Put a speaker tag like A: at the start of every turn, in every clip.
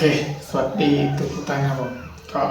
A: เค สวัสดีทุกท่านครับผมก็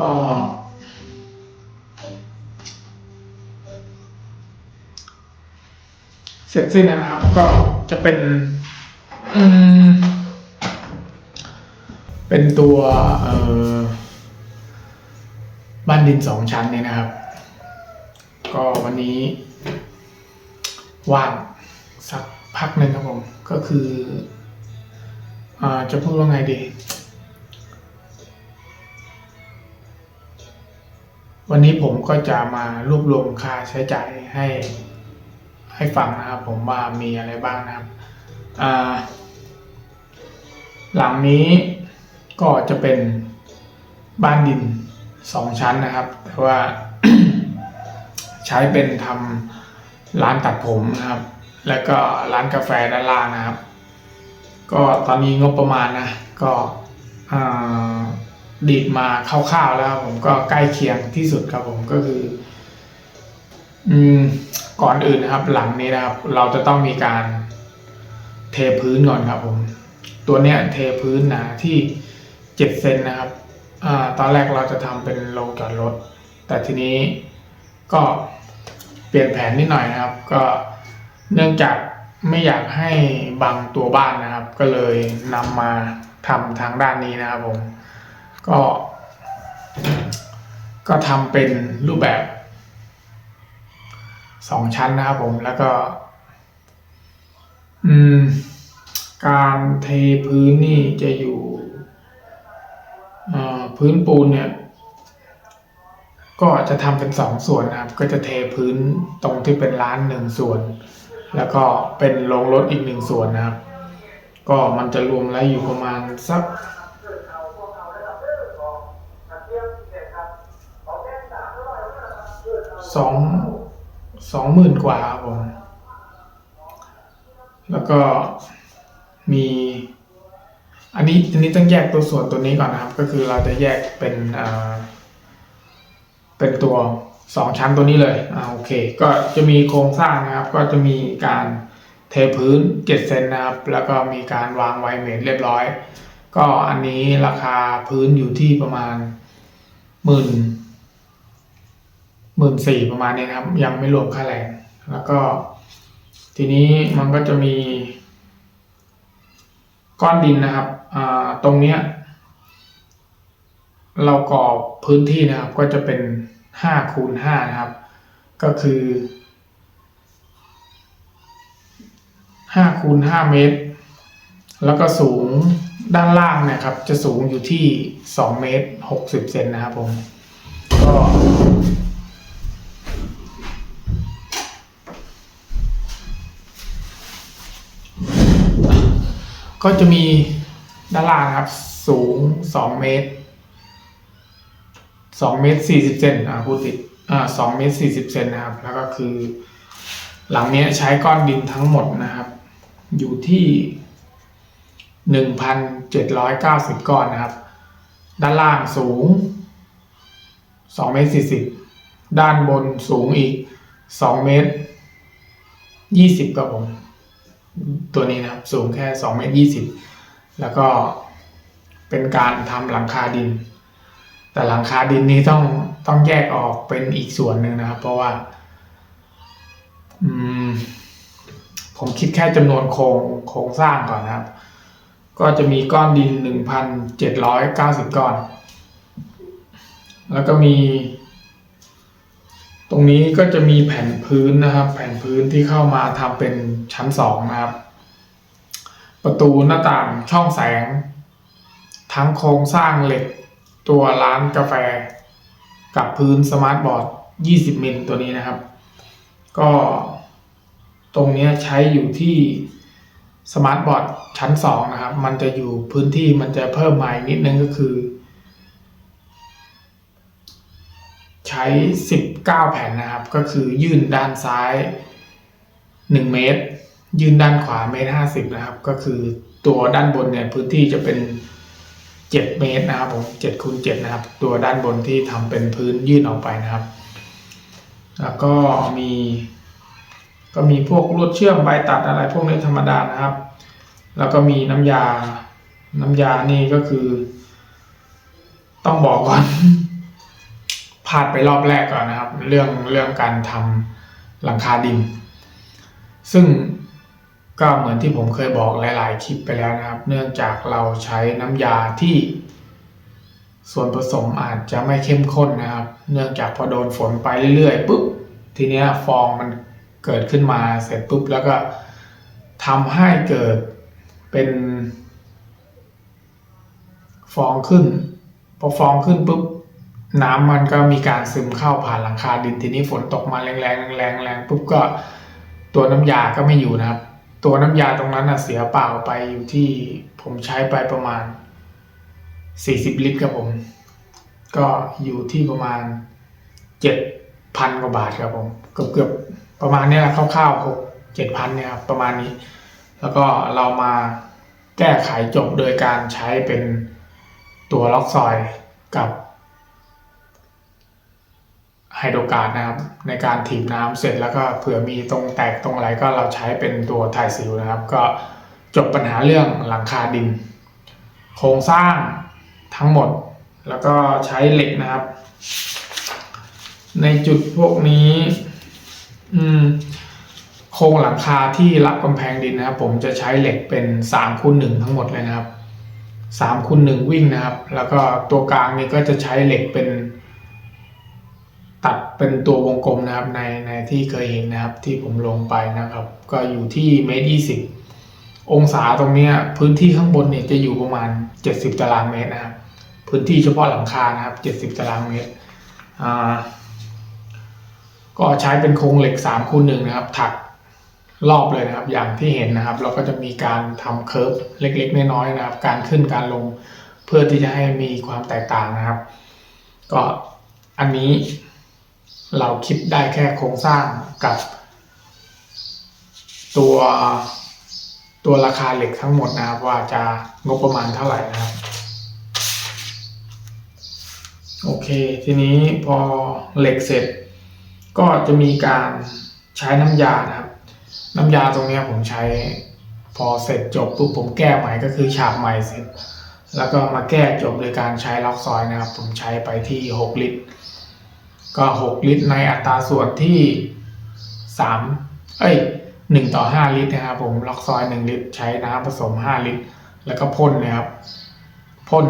A: ก็ เสร็จสิ้นนะครับ ก็จะเป็น อืม เป็นตัวเอ่อบ้านดินสองชั้นเนี่ยนะครับ ก็วันนี้ว่างสักพักหนึ่งครับผม ก็คืออจะพูดว่าไงดี วันนี้ผมก็จะมารวบรวมค่าใช้จ่ายให้ให้ฟังนะครับผมว่ามีอะไรบ้างนะครับหลังนี้ก็จะเป็นบ้านดินสองชั้นนะครับ แต่ว่าใช้เป็นทำร้านตัดผมนะครับ แล้วก็ร้านกาแฟด้านล่างนะครับ ก็ตอนนี้งบประมาณนะ ก็อ่า ดีดมาคร่าวๆแล้วผมก็ใกล้เคียงที่สุดครับผมก็คือ อืม ก่อนอื่นนะครับ หลังนี้นะครับ เราจะต้องมีการเทพื้นก่อนครับผม ตัวเนี้ยเทพื้นหนาที่เจ็ดเซนนะครับอ่าตอนแรกเราจะทำเป็นโรงจอดรถ แต่ทีนี้ก็เปลี่ยนแผนนิดหน่อยนะครับ ก็เนื่องจากไม่อยากให้บังตัวบ้านนะครับ ก็เลยนำมาทำทางด้านนี้นะครับผม ก็ ก็ทำเป็นรูปแบบสองชั้นนะครับผมแล้วก็ อืม การเทพื้นนี่จะอยู่พื้นปูนเนี่ย ก็จะทำเป็นสองส่วนนะครับ ก็จะเทพื้นตรงที่เป็นร้านหนึ่งส่วน แล้วก็เป็นโรงรถอีกหนึ่งส่วนนะครับ ก็มันจะรวมแล้วอยู่ประมาณสัก สองสองหมื่นกว่าครับผมแล้วก็มี อันนี้อันนี้ต้องแยกตัวส่วนตัวนี้ก่อนนะครับ ก็คือเราจะแยกเป็นอ่าเป็นตัวสองชั้นตัวนี้เลยอ่าโอเค ก็จะมีโครงสร้างนะครับ ก็จะมีการเทพื้นเจ็ดเซนนะครับ แล้วก็มีการวางไวเมทเรียบร้อย ก็อันนี้ราคาพื้นอยู่ที่ประมาณหมื่น หมื่นสี่ประมาณนี้นะครับ ยังไม่รวมค่าแรง แล้วก็ ทีนี้มันก็จะมี ก้อนดินนะครับตรงเนี้ยเราก่อพื้นที่นะครับ ก็จะเป็นห้าคูณห้านะครับ ก็คือห้าคูณห้าเมตร แล้วก็สูงด้านล่างนะครับ จะสูงอยู่ที่สองเมตรหกสิบเซนนะครับผม ก็ ก็จะมีด้านล่างครับ สูงสองเมตรสองเมตรสี่สิบเซนอ่าพูดผิดอ่าสองเมตรสี่สิบเซนนะครับ แล้วก็คือ หลังเนี้ยใช้ก้อนดินทั้งหมดนะครับ อยู่ที่หนึ่งพันเจ็ดร้อยเก้าสิบก้อนนะครับ ด้านล่างสูงสองเมตรสี่สิบด้านบนสูงอีกสองเมตรยี่สิบครับผม ตัวนี้นะครับ สูงแค่สองเมตรยี่สิบแล้วก็เป็นการทำหลังคาดิน แต่หลังคาดินนี้ต้องต้องแยกออกเป็นอีกส่วนหนึ่งนะครับ เพราะว่าอมผมคิดแค่จำนวนโครงโครงสร้างก่อนนะครับ ก็จะมีก้อนดินหนึ่งพันเจ็ดร้อยเก้าสิบก้อน แล้วก็มี ตรงนี้ก็จะมีแผ่นพื้นนะครับ แผ่นพื้นที่เข้ามาทำเป็นชั้นสองนะครับ ประตูหน้าต่างช่องแสง ทั้งโครงสร้างเหล็ก ตัวร้านกาแฟ กับพื้นสมาร์ทบอร์ด 20 มิลตัวนี้นะครับ ก็ตรงนี้ใช้อยู่ที่สมาร์ทบอร์ดชั้นสองนะครับ มันจะอยู่พื้นที่มันจะเพิ่มมาอีกนิดนึงก็คือ ใช้ 19 แผ่นนะครับ ก็คือยื่นด้านซ้าย 1 เมตร ยื่นด้านขวาเมตรห้าสิบนะครับ ก็คือตัวด้านบนเนี่ยพื้นที่จะเป็น 7 เมตรนะครับผม7คูณ7นะครับ ตัวด้านบนที่ทำเป็นพื้นยื่นออกไปนะครับ แล้วก็มี ก็มีพวกลวดเชื่อมใบตัดอะไรพวกนี้ธรรมดานะครับ แล้วก็มีน้ำยา น้ำยานี่ก็คือ ต้องบอกก่อน พลาดไปรอบแรกก่อนนะครับ เรื่องเรื่องการทำหลังคาดิน ซึ่งก็เหมือนที่ผมเคยบอกหลาย ๆ คลิปไปแล้วนะครับ เนื่องจากเราใช้น้ำยาที่ส่วนผสมอาจจะไม่เข้มข้นนะครับ เนื่องจากพอโดนฝนไปเรื่อย ๆ ปุ๊บ ทีเนี้ยฟองมันเกิดขึ้นมาเสร็จปุ๊บแล้วก็ทำให้เกิดเป็น ฟองขึ้น พอฟองขึ้นปุ๊บ น้ำมันก็มีการซึมเข้าผ่านหลังคาดินทีนี้ฝนตกมาแรงๆแรงๆแรงๆปุ๊บก็ตัวน้ำยาก็ไม่อยู่นะครับ ตัวน้ำยาตรงนั้นนะเสียเปล่าไปอยู่ที่ผมใช้ไปประมาณ 40 ลิตรครับผม ก็อยู่ที่ประมาณ 7,000 กว่าบาทครับผม เกือบเกือบๆประมาณนี้แหละคร่าวๆหกเจ็ดพันเนี่ยครับประมาณนี้ แล้วก็เรามาแก้ไขจบโดยการใช้เป็นตัวล็อกซอยกับ ไฮโดรการดนะครับ ในการถีบน้ำเสร็จแล้วก็เผื่อมีตรงแตกตรงอะไรก็เราใช้เป็นตัวไทซิลนะครับ ก็จบปัญหาเรื่องหลังคาดิน โครงสร้างทั้งหมดแล้วก็ใช้เหล็กนะครับ ในจุดพวกนี้ อืมโครงหลังคาที่รับกำแพงดินนะครับ ผมจะใช้เหล็กเป็น3คูณหนึ่งทั้งหมดเลยนะครับ3คูณหนึ่งวิ่งนะครับ แล้วก็ตัวกลางนี่ก็จะใช้เหล็กเป็น เป็นตัววงกลมนะครับในในที่เคยเห็นนะครับที่ผมลงไปนะครับ ก็อยู่ที่เมตรยี่สิบองศาตรงนี้พื้นที่ข้างบนเนี่ยจะอยู่ประมาณ 70 ตารางเมตรนะครับพื้นที่เฉพาะหลังคานะครับ 70 ตารางเมตรอ่าก็ใช้เป็นโครงเหล็ก3คูณหนึ่งนะครับ ถักรอบเลยนะครับ อย่างที่เห็นนะครับ เราก็จะมีการทำเคิร์ฟเล็กๆ น้อยๆนะครับ การขึ้นการลงเพื่อที่จะให้มีความแตกต่างนะครับ ก็อันนี้ เราคิดได้แค่โครงสร้างกับ ตัวตัวราคาเหล็กทั้งหมดนะครับว่าจะงบประมาณเท่าไหร่นะครับ โอเค ทีนี้พอเหล็กเสร็จ ก็จะมีการใช้น้ำยานะครับ น้ำยาตรงนี้ผมใช้พอเสร็จจบปุ๊บผมแก้ใหม่ก็คือฉาบใหม่เสร็จ แล้วก็มาแก้จบโดยการใช้ล็อกซอยนะครับ ผมใช้ไปที่ 6 ลิตร ก็ 6 ลิตรในอัตราส่วนที่ 3 เอ้ย 1 ต่อ 5 ลิตรนะครับผมล็อกซอย 1 ลิตร ใช้น้ำผสม 5 ลิตร แล้วก็พ่นนะครับพ่น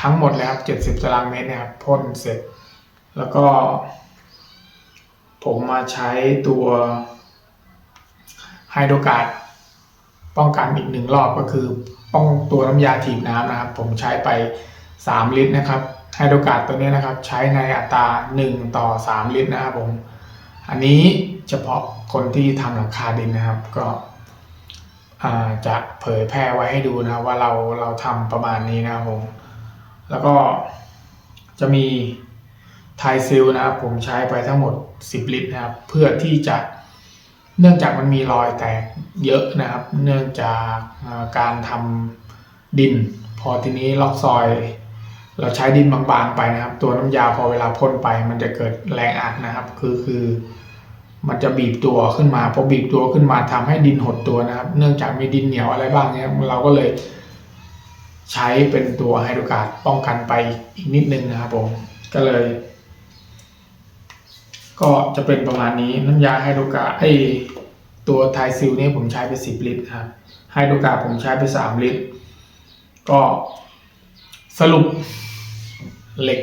A: ทั้งหมดแล้วครับ70ตารางเมตรนะครับพ่นเสร็จ แล้วก็ ผมมาใช้ตัวไฮโดรการ์ดป้องกันอีกหนึ่งรอบก็คือป้องตัวน้ำยาถีบน้ำนะครับ ผมใช้ไป 3 ลิตรนะครับ ไฮโดรการ์ดตัวนี้นะครับ ใช้ในอัตรา 1 ต่อ 3 ลิตรนะครับผม อันนี้เฉพาะคนที่ทำหลังคาดินนะครับ ก็จะเผยแพร่ไว้ให้ดูนะครับว่าเราเราทำประมาณนี้นะครับผม แล้วก็จะมีไทซิลนะครับ ผมใช้ไปทั้งหมด 10 ลิตรนะครับ เพื่อที่จะเนื่องจากมันมีรอยแตกเยอะนะครับ เนื่องจากการทำดิน พอทีนี้ล็อกซอย เราใช้ดินบางๆไปนะครับ ตัวน้ำยาพอเวลาพ่นไป มันจะเกิดแรงอัดนะครับ คือคือมันจะบีบตัวขึ้นมาพอบีบตัวขึ้นมาทำให้ดินหดตัวนะครับ เนื่องจากมีดินเหนียวอะไรบ้างเนี้ยเราก็เลยใช้เป็นตัวไฮโดรการ์ดป้องกันไปอีกนิดนึงนะครับผมก็เลย ก็จะเป็นประมาณนี้น้ำยาไฮโดรการ์ดไอตัวไทซิลเนี่ยผมใช้ไป 10 ลิตรครับไฮโดรการ์ดผมใช้ไป 3 ลิตร ก็สรุป เหล็ก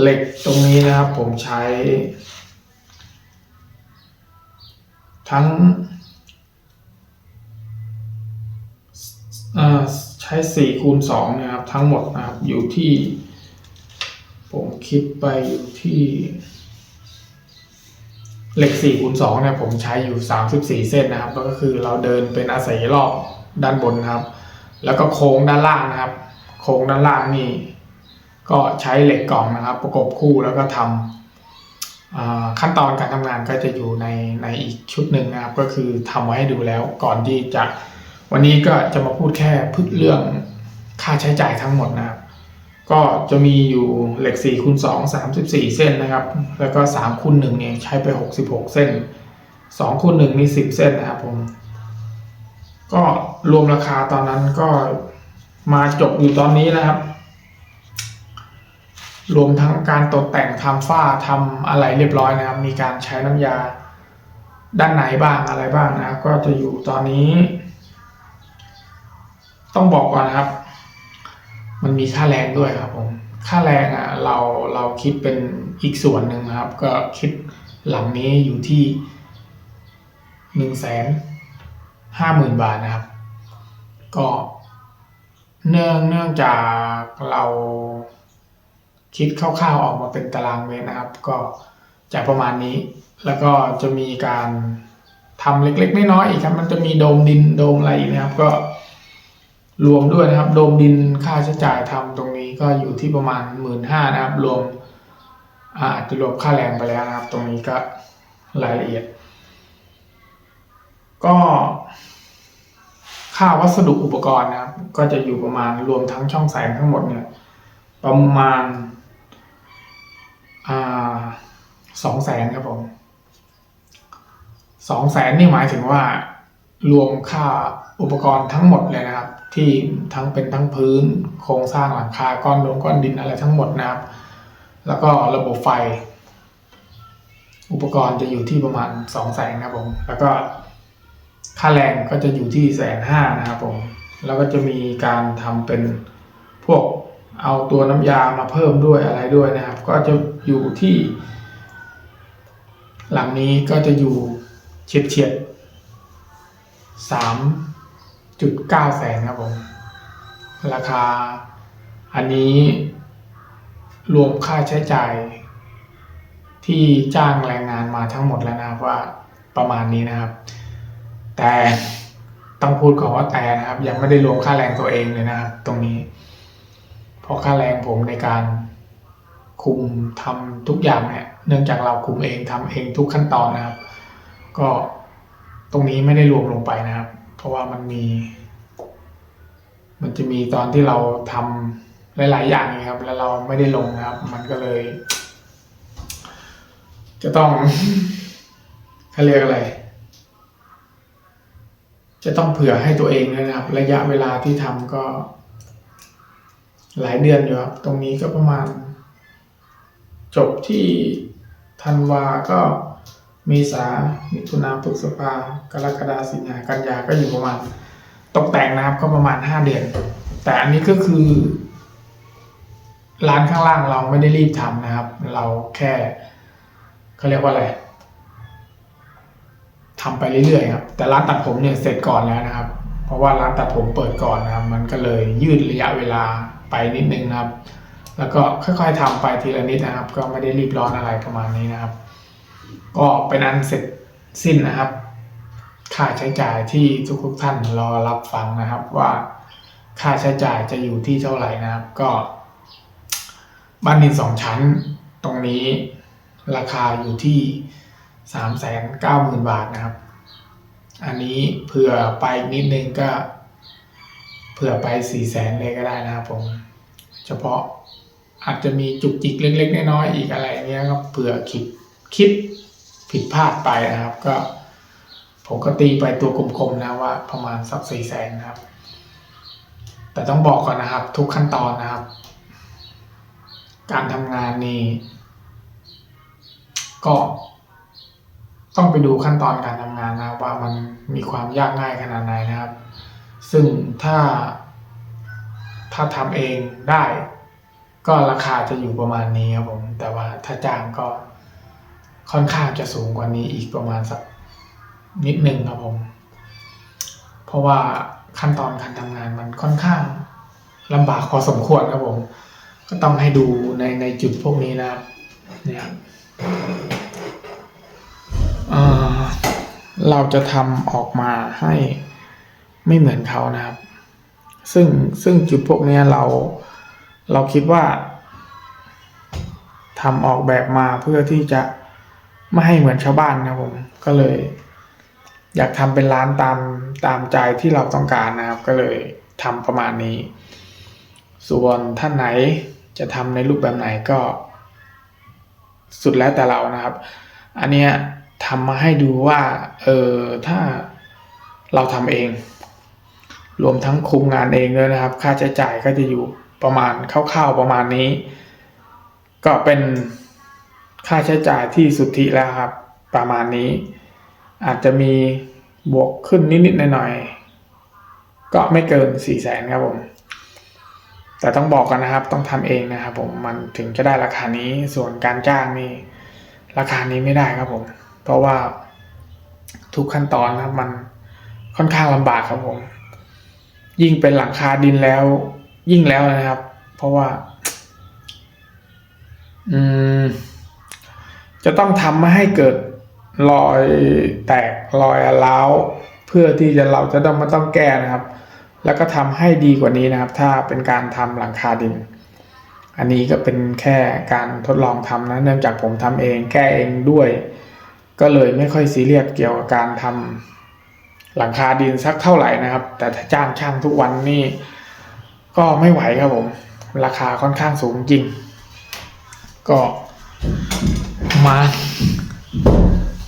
A: เหล็กตรงนี้นะครับผมใช้ ทั้งใช้4คูณ2นะครับ ทั้งหมดนะครับอยู่ที่ ผมคิดไปอยู่ที่เหล็ก4คูณ2เนี่ยผมใช้อยู่ 34 เส้นนะครับก็คือเราเดินเป็นอาศัยรอบด้านบนนะครับ แล้วก็โค้งด้านล่างนะครับ โค้งด้านล่างนี่ ก็ใช้เหล็กกล่องนะครับ ประกบคู่แล้วก็ทำขั้นตอนการทำงานก็จะอยู่ในในอีกชุดหนึ่งนะครับ ก็คือทำไว้ให้ดูแล้วก่อนที่จะวันนี้ก็จะมาพูดแค่พึ่เรื่องค่าใช้จ่ายทั้งหมดนะครับ ก็จะมีอยู่เหล็ก4คูณ2 34 เส้นนะครับ แล้วก็3คูณ1เนี่ยใช้ไป 66 เส้น2คูณ1นี่10 เส้นนะครับผม ก็รวมราคาตอนนั้นก็มาจบอยู่ตอนนี้นะครับ รวมทั้งการตกแต่งทำฝ้าทำอะไรเรียบร้อยนะครับ มีการใช้น้ำยาด้านไหนบ้างอะไรบ้างนะครับ ก็จะอยู่ตอนนี้ ต้องบอกก่อนนะครับ มันมีค่าแรงด้วยครับผมค่าแรงอะเราเราคิดเป็นอีกส่วนหนึ่งครับ ก็คิดหลังนี้อยู่ที่หนึ่งแสนห้าหมื่นบาทนะครับ ก็เนื่องเนื่องจากเรา คิดคร่าวๆออกมาเป็นตารางเมตรนะครับ ก็จะประมาณนี้ แล้วก็จะมีการทำเล็กๆน้อยๆอีกครับ มันจะมีโดมดินโดมอะไรอีกนะครับ ก็รวมด้วยนะครับ โดมดินค่าใช้จ่ายทำตรงนี้ก็อยู่ที่ประมาณหมื่นห้านะครับ รวมอาจจะรวมค่าแรงไปแล้วนะครับ ตรงนี้ก็รายละเอียด ก็ค่าวัสดุอุปกรณ์นะครับ ก็จะอยู่ประมาณรวมทั้งช่องแสงทั้งหมดเนี่ย ประมาณ สองแสนครับผมสองแสนนี่หมายถึงว่า รวมค่าอุปกรณ์ทั้งหมดเลยนะครับ ที่ทั้งเป็นทั้งพื้น โครงสร้างหลังคาก้อนลงก้อนดินอะไรทั้งหมดนะครับ แล้วก็ระบบไฟ อุปกรณ์จะอยู่ที่ประมาณสองแสนครับผมแล้วก็ค่าแรงก็จะอยู่ที่แสนห้านะครับผมแล้วก็จะมีการทำเป็นพวกเอาตัวน้ำยามาเพิ่มด้วยอะไรด้วยนะครับ ก็จะอยู่ที่ หลังนี้ก็จะอยู่เฉียดเฉียดสามจุดเก้าแสนครับผม ราคาอันนี้รวมค่าใช้จ่ายที่จ้างแรงงานมาทั้งหมดแล้วนะครับว่าประมาณนี้นะครับ แต่ต้องพูดก่อนว่าแต่นะครับ ยังไม่ได้รวมค่าแรงตัวเองเลยนะครับ ตรงนี้ เพราะค่าแรงผมในการ คุมทำทุกอย่างเนี่ยเนื่องจากเราคุมเองทำเองทุกขั้นตอนนะครับ ก็ตรงนี้ไม่ได้รวมลงไปนะครับ เพราะว่ามันมี มันจะมีตอนที่เราทำหลาย ๆ อย่างนะครับ แล้วเราไม่ได้ลงนะครับ มันก็เลย จะต้องเขาเรียกอะไร จะต้องเผื่อให้ตัวเองด้วยนะครับ ระยะเวลาที่ทำก็ หลายเดือนอยู่ครับ ตรงนี้ก็ประมาณ จบที่ธันวาก็เมษามิถุนาพฤษภากรกฎาสิงหากันยาก็อยู่ประมาณ ตกแต่งนะครับก็ประมาณห้าเดือน แต่อันนี้ก็คือ ร้านข้างล่างเราไม่ได้รีบทำนะครับ เราแค่เขาเรียกว่าอะไรทำไปเรื่อยๆครับ แต่ร้านตัดผมเนี่ยเสร็จก่อนแล้วนะครับ เพราะว่าร้านตัดผมเปิดก่อนนะครับ มันก็เลยยืดระยะเวลาไปนิดนึงนะครับ แล้วก็ค่อยๆทำไปทีละนิดนะครับ ก็ไม่ได้รีบร้อนอะไรประมาณนี้นะครับ ก็เป็นอันเสร็จสิ้นนะครับ ค่าใช้จ่ายที่ทุกๆท่านรอรับฟังนะครับว่าค่าใช้จ่ายจะอยู่ที่เท่าไหร่นะครับ ก็บ้านดินสองชั้นตรงนี้ราคาอยู่ที่สามแสนเก้าหมื่นบาทนะครับ อันนี้เผื่อไปนิดนึงก็ เผื่อไปสี่แสนเลยก็ได้นะครับผม เฉพาะ อาจจะมีจุกจิกเล็ก ๆ น้อยๆอีกอะไรเงี้ยก็เผื่อคิดคิดผิดพลาดไปนะครับ ก็ ผมก็ตีไปตัวกลมๆนะว่าประมาณสักสี่แสนนะครับ แต่ต้องบอกก่อนนะครับ ทุกขั้นตอนนะครับ การทำงานนี่ก็ต้องไปดูขั้นตอนการทำงานนะครับ ว่ามันมีความยากง่ายขนาดไหนนะครับ ซึ่งถ้าถ้าทำเองได้ ก็ราคาจะอยู่ประมาณนี้ครับผม แต่ว่าถ้าจ้างก็ค่อนข้างจะสูงกว่านี้อีกประมาณสักนิดนึงครับผม เพราะว่าขั้นตอนการทำงานมันค่อนข้างลำบากพอสมควรครับผม ก็ต้องให้ดูในในจุดพวกนี้นะครับเนี่ยเราจะทำออกมาให้ไม่เหมือนเขานะครับ ซึ่งซึ่งจุดพวกนี้เรา เราคิดว่าทำออกแบบมาเพื่อที่จะไม่ให้เหมือนชาวบ้านนะผมก็เลย อยากทำเป็นร้านตามตามใจที่เราต้องการนะครับ ก็เลยทำประมาณนี้ ส่วนท่านไหนจะทำในรูปแบบไหนก็ สุดแล้วแต่เรานะครับ อันเนี้ยทำมาให้ดูว่าเออถ้าเราทำเอง รวมทั้งคุมงานเองด้วยนะครับ ค่าใช้จ่ายก็จะอยู่ ประมาณคร่าวๆประมาณนี้ ก็เป็นค่าใช้จ่ายที่สุทธิแล้วครับ ประมาณนี้ อาจจะมีบวกขึ้นนิดๆหน่อยๆก็ไม่เกินสี่แสนครับผม แต่ต้องบอกกันนะครับต้องทำเองนะครับผมมันถึงจะได้ราคานี้ส่วนการจ้างนี่ราคานี้ไม่ได้ครับผม เพราะว่าทุกขั้นตอนนะครับมันค่อนข้างลำบากครับผม ยิ่งเป็นหลังคาดินแล้ว ยิ่งแล้วนะครับ เพราะว่า อืม จะต้องทำไม่ให้เกิดรอยแตกรอยร้าวเพื่อที่จะเราจะต้องไม่ต้องแก้นะครับ แล้วก็ทำให้ดีกว่านี้นะครับ ถ้าเป็นการทำหลังคาดิน อันนี้ก็เป็นแค่การทดลองทำนะ เนื่องจากผมทำเองแก้เองด้วย ก็เลยไม่ค่อยซีเรียสเกี่ยวกับการทำหลังคาดินสักเท่าไหร่นะครับ แต่ถ้าจ้างช่างทุกวันนี่ ก็ไม่ไหวครับผม ราคาค่อนข้างสูงจริง ก็มา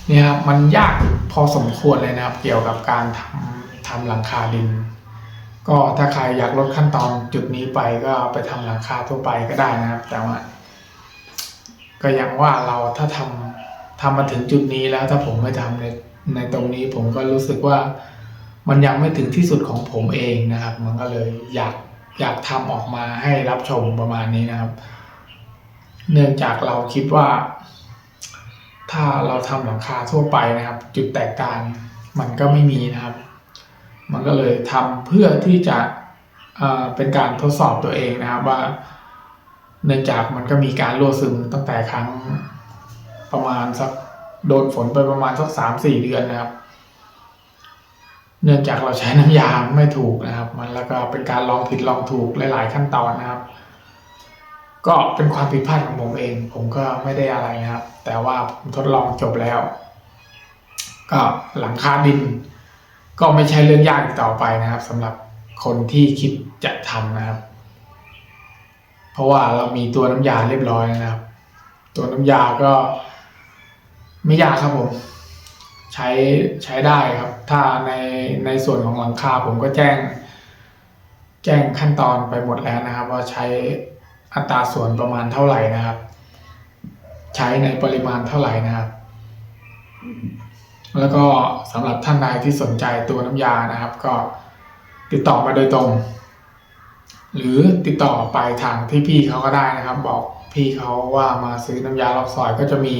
A: เนี่ยครับมันยากพอสมควรเลยนะครับ เกี่ยวกับการทำทำหลังคาดิน ก็ถ้าใครอยากลดขั้นตอนจุดนี้ไปก็ไปทำหลังคาทั่วไปก็ได้นะครับ แต่ว่า ก็อย่างว่าเราถ้าทำทำมาถึงจุดนี้แล้วถ้าผมไม่ทำในในตรงนี้ผมก็รู้สึกว่ามันยังไม่ถึงที่สุดของผมเองนะครับ มันก็เลยอยาก อยากทำออกมาให้รับชมประมาณนี้นะครับ เนื่องจากเราคิดว่า ถ้าเราทำหลังคาทั่วไปนะครับ จุดแตกต่างมันก็ไม่มีนะครับ มันก็เลยทำเพื่อที่จะเเป็นการทดสอบตัวเองนะครับว่า เนื่องจากมันก็มีการรั่วซึมตั้งแต่ครั้งประมาณสักโดนฝนไปประมาณสักสามสี่เดือนนะครับ เนื่องจากเราใช้น้ำยาไม่ถูกนะครับ มันแล้วก็เป็นการลองผิดลองถูกหลาย ๆ ขั้นตอนนะครับ ก็เป็นความผิดพลาดของผมเอง ผมก็ไม่ได้อะไรนะครับ แต่ว่าผมทดลองจบแล้ว ก็หลังคาดิน ก็ไม่ใช่เรื่องยากต่อไปนะครับสำหรับคนที่คิดจะทำนะครับ เพราะว่าเรามีตัวน้ำยาเรียบร้อยนะครับ ตัวน้ำยาก็ไม่ยากครับผม ใช้ใช้ได้ครับ ถ้าในในส่วนของหลังคาผมก็แจ้ง แจ้งขั้นตอนไปหมดแล้วนะครับ ว่าใช้อัตราส่วนประมาณเท่าไหร่นะครับ ใช้ในปริมาณเท่าไหร่นะครับ แล้วก็สำหรับท่านใดที่สนใจตัวน้ำยานะครับ ก็ติดต่อมาโดยตรง หรือติดต่อไปทางที่พี่เขาก็ได้นะครับ บอกพี่เขาว่ามาซื้อน้ำยาล็อกซอยก็จะมี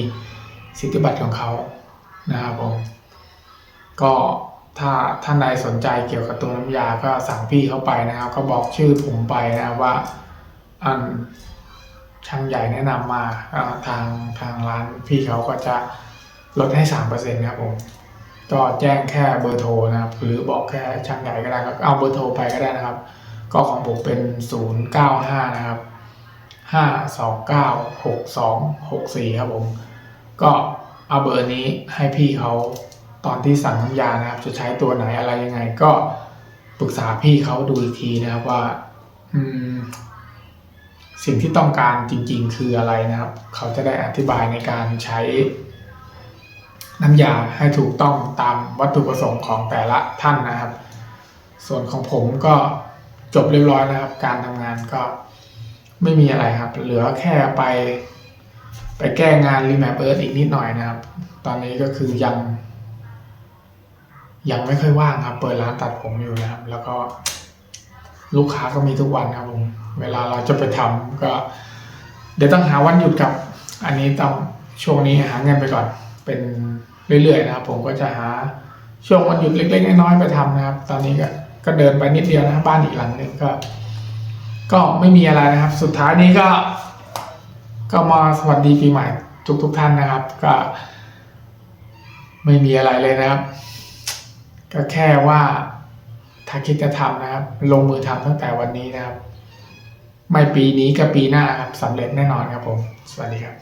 A: สิทธิบัตรของเขา นะครับผมก็ถ้าท่านใดสนใจเกี่ยวกับตัวน้ำยาก็สั่งพี่เขาไปนะครับ ก็บอกชื่อผมไปนะครับว่าอันช่างใหญ่แนะนำมาอ่าทางทางร้านพี่เขาก็จะลดให้สามเปอร์เซ็นต์ครับผมก็แจ้งแค่เบอร์โทรนะครับ หรือบอกแค่ช่างใหญ่ก็ได้ครับเอาเบอร์โทรไปก็ได้นะครับ ก็ของผมเป็นศูนย์เก้าห้านะครับห้าสองเก้าหกสองหกสี่ครับผม ก็ เอาเบอร์นี้ให้พี่เขาตอนที่สั่งน้ำยานะครับ จะใช้ตัวไหนอะไรยังไง ก็ปรึกษาพี่เขาดูอีกทีนะครับว่า อืม สิ่งที่ต้องการจริง ๆ คืออะไรนะครับ เขาจะได้อธิบายในการใช้ น้ำยาให้ถูกต้องตามวัตถุประสงค์ของแต่ละท่านนะครับ ส่วนของผมก็จบเรียบร้อยนะครับ การทำงานก็ไม่มีอะไรครับ เหลือแค่ไป ไปแก้งานรีแมปเอิร์ธอีกนิดหน่อยนะครับ ตอนนี้ก็คือยัง ยังไม่ค่อยว่างครับ เปิดร้านตัดผมอยู่นะครับ แล้วก็ลูกค้าก็มีทุกวันครับผม เวลาเราจะไปทำก็ เดี๋ยวต้องหาวันหยุดครับ อันนี้ต้องช่วงนี้หาเงินไปก่อน เป็นเรื่อยๆนะครับ ผมก็จะหาช่วงวันหยุดเล็กๆน้อยๆไปทำนะครับ ตอนนี้ก็ก็เดินไปนิดเดียวนะบ้านอีกหลังหนึงก็ ก็ไม่มีอะไรนะครับ สุดท้ายนี้ก็ ก็มาสวัสดีปีใหม่ทุกๆท่านนะครับ ก็ ไม่มีอะไรเลยนะครับ ก็แค่ว่าถ้าคิดจะทำนะครับ ลงมือทำตั้งแต่วันนี้นะครับ ไม่ปีนี้ก็ปีหน้าครับสำเร็จแน่นอนครับผม สวัสดีครับ